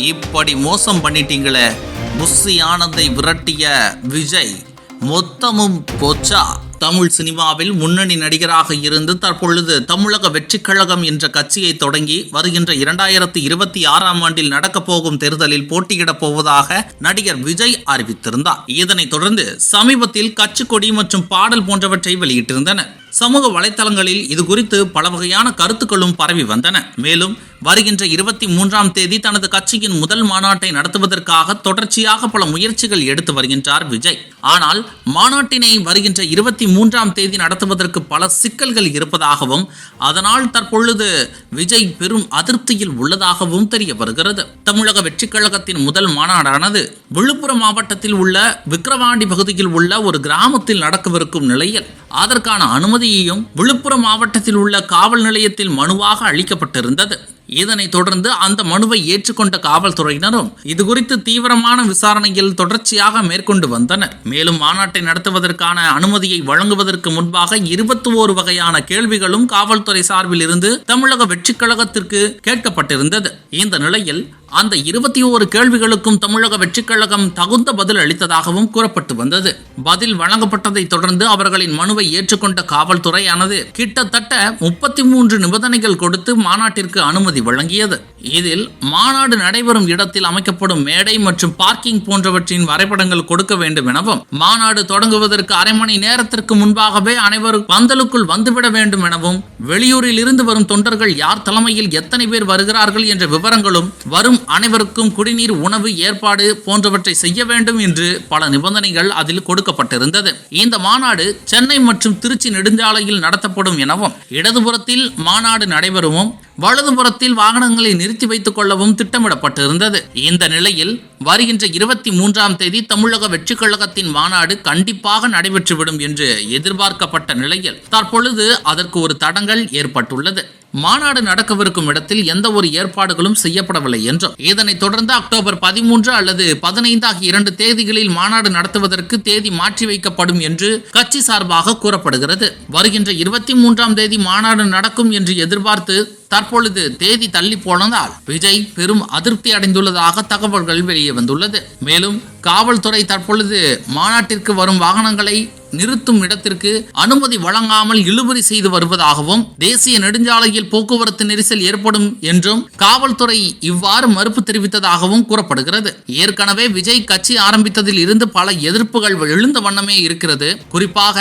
இப்படி மோசம் பண்ணிட்டீங்களே. புஸ்ஸி ஆனந்தை விரட்டிய விஜய் மொத்தமும் போச்சா தமிழ் சினிமாவில் முன்னணி நடிகராக இருந்து தற்பொழுது தமிழக வெற்றிக் கழகம் என்ற கட்சியை தொடங்கி வருகின்ற இரண்டாயிரத்தி இருபத்தி ஆறாம் ஆண்டில் நடக்கப் போகும் தேர்தலில் போட்டியிடப் போவதாக நடிகர் விஜய் அறிவித்திருந்தார். இதனைத் தொடர்ந்து சமீபத்தில் கட்சி கொடி மற்றும் பாடல் போன்றவற்றை வெளியிட்டிருந்தனர். சமூக வலைதளங்களில் இது குறித்து பல வகையான கருத்துக்களும் பரவி வந்தன. மேலும் வருகின்ற இருபத்தி மூன்றாம் தேதி தனது கட்சியின் முதல் மாநாட்டை நடத்துவதற்காக தொடர்ச்சியாக பல முயற்சிகள் எடுத்து வருகின்றார் விஜய். ஆனால் மாநாட்டினை வருகின்ற இருபத்தி மூன்றாம் தேதி நடத்துவதற்கு பல சிக்கல்கள் இருப்பதாகவும் அதனால் தற்பொழுது விஜய் பெரும் அதிருப்தியில் உள்ளதாகவும் தெரிய வருகிறது. தமிழக வெற்றிக் கழகத்தின் முதல் மாநாடானது விழுப்புரம் மாவட்டத்தில் உள்ள விக்கிரவாண்டி பகுதியில் உள்ள ஒரு கிராமத்தில் நடக்கவிருக்கும் நிலையில் அதற்கான அனுமதியையும் விழுப்புரம் மாவட்டத்தில் உள்ள காவல் நிலையத்தில் மனுவாக அளிக்கப்பட்டிருந்தது. இதனைத் தொடர்ந்து அந்த மனுவை ஏற்றுக்கொண்ட காவல்துறையினரும் இது குறித்து தீவிரமான விசாரணையில் தொடர்ச்சியாக மேற்கொண்டு வந்தனர். மேலும் மாநாட்டை நடத்துவதற்கான அனுமதியை வழங்குவதற்கு முன்பாக இருபத்தி ஓரு வகையான கேள்விகளும் காவல்துறை சார்பில் இருந்து தமிழக வெற்றிக் கழகத்திற்கு கேட்கப்பட்டிருந்தது. இந்த நிலையில் அந்த இருபத்தி ஓரு கேள்விகளுக்கும் தமிழக வெற்றிக் கழகம் தகுந்த பதில் அளித்ததாகவும் கூறப்பட்டு வந்தது. பதில் வழங்கப்பட்டதை தொடர்ந்து அவர்களின் மனுவை ஏற்றுக்கொண்ட காவல்துறையானது கிட்டத்தட்ட முப்பத்தி மூன்று நிபந்தனைகள் கொடுத்து மாநாட்டிற்கு அனுமதி வழங்கியது. இதில் மாநாடு நடைபெறும் இடத்தில் அமைக்கப்படும் மேடை மற்றும் பார்க்கிங் போன்றவற்றின் வரைபடங்கள் கொடுக்க வேண்டும் எனவும் மாநாடு தொடங்குவதற்கு அரை மணி நேரத்திற்கு முன்பாகவே அனைவரும் பந்தலுக்குள் வந்துவிட வேண்டும் எனவும் வெளியூரில் இருந்து வரும் தொண்டர்கள் யார் தலைமையில் எத்தனை பேர் வருகிறார்கள் என்ற விவரங்களும் வரும் அனைவருக்கும் குடிநீர் உணவு ஏற்பாடு போன்றவற்றை செய்ய வேண்டும் என்று பல நிபந்தனைகள் அதில் கொடுக்கப்பட்டிருந்தது. இந்த மாநாடு சென்னை மற்றும் திருச்சி நெடுஞ்சாலையில் நடத்தப்படும் எனவும் இடதுபுறத்தில் மாநாடு நடைபெறவும் வலதுபுறத்தில் வாகனங்களை நிறுத்தி வைத்துக் கொள்ளவும் திட்டமிடப்பட்டிருந்தது. இந்த நிலையில் வருகின்ற இருபத்தி மூன்றாம் தேதி தமிழக வெற்றி கழகத்தின் மாநாடு கண்டிப்பாக நடைபெற்றுவிடும் என்று எதிர்பார்க்கப்பட்ட நிலையில் தற்பொழுது அதற்கு ஒரு தடங்கல் ஏற்பட்டுள்ளது. மாநாடு நடக்கவிருக்கும் இடத்தில் எந்த ஒரு ஏற்பாடுகளும் செய்யப்படவில்லை என்றும் இதனைத் தொடர்ந்து அக்டோபர் பதிமூன்று அல்லது பதினைந்து ஆகிய இரண்டு தேதிகளில் மாநாடு நடத்துவதற்கு தேதி மாற்றி வைக்கப்படும் என்று கட்சி சார்பாக கூறப்படுகிறது. வருகின்ற இருபத்தி மூன்றாம் தேதி மாநாடு நடக்கும் என்று எதிர்பார்த்து தற்பொழுது தேதி தள்ளி போனதால் விஜய் பெரும் அதிருப்தி அடைந்துள்ளதாக தகவல்கள் வெளியே வந்துள்ளது. மேலும் காவல்துறை தற்பொழுது மாநாட்டிற்கு வரும் வாகனங்களை நிறுத்தும் இடத்திற்கு அனுமதி வழங்காமல் இழுபறி செய்து வருவதாகவும் தேசிய நெடுஞ்சாலையில் போக்குவரத்து நெரிசல் ஏற்படும் என்றும் காவல்துறை இவ்வாறு மறுப்பு தெரிவித்ததாகவும் கூறப்படுகிறது. ஏற்கனவே விஜய் கட்சி ஆரம்பித்ததில் இருந்து பல எதிர்ப்புகள் எழுந்த வண்ணமே இருக்கிறது. குறிப்பாக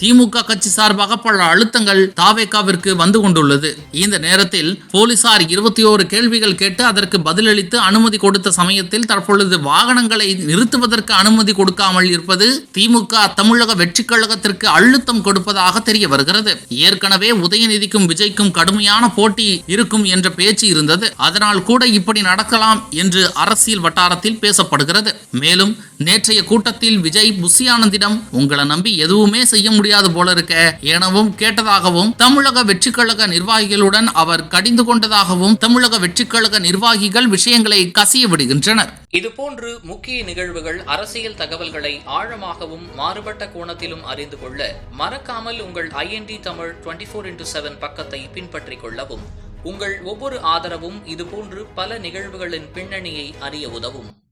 திமுக கட்சி சார்பாக பல அழுத்தங்கள் தாவேகாவிற்கு வந்து கொண்டுள்ளது. இந்த நேரத்தில் போலீசார் இருபத்தி ஓரு கேள்விகள் கேட்டு அதற்கு பதிலளித்து அனுமதி கொடுத்த சமயத்தில் தற்பொழுது வாகனங்களை நிறுத்துவதற்கு அனுமதி கொடுக்காமல் இருப்பது திமுக தமிழக வெற்றிக் கழகத்திற்கு அழுத்தம் கொடுப்பதாக தெரிய வருகிறது. ஏற்கனவே உதயநிதிக்கும் விஜய்க்கும் கடுமையான போட்டி இருக்கும் என்ற பேச்சு இருந்தது. அதனால் கூட இப்படி நடக்கலாம் என்று அரசியல் வட்டாரத்தில் பேசப்படுகிறது. மேலும் நேற்றைய கூட்டத்தில் விஜய் புசியானந்திடம் உங்களை நம்பி எதுவுமே செய்ய முடியாது போல இருக்க எனவும் கேட்டதாகவும் தமிழக வெற்றிக்கழக நிர்வாகிகளுடன் அவர் கடிந்து கொண்டதாகவும் தமிழக வெற்றிக்கழக நிர்வாகிகள் விஷயங்களை கசிய விடுகின்றனர். இதுபோன்று முக்கிய நிகழ்வுகள் அரசியல் தகவல்களை ஆழமாகவும் மாறுபட்ட கோணத்திலும் அறிந்து கொள்ள மறக்காமல் உங்கள் IND Tamil twenty four into seven பக்கத்தை பின்பற்றிக் கொள்ளவும் உங்கள் ஒவ்வொரு ஆதரவும் இதுபோன்று பல நிகழ்வுகளின் பின்னணியை அறிய உதவும்.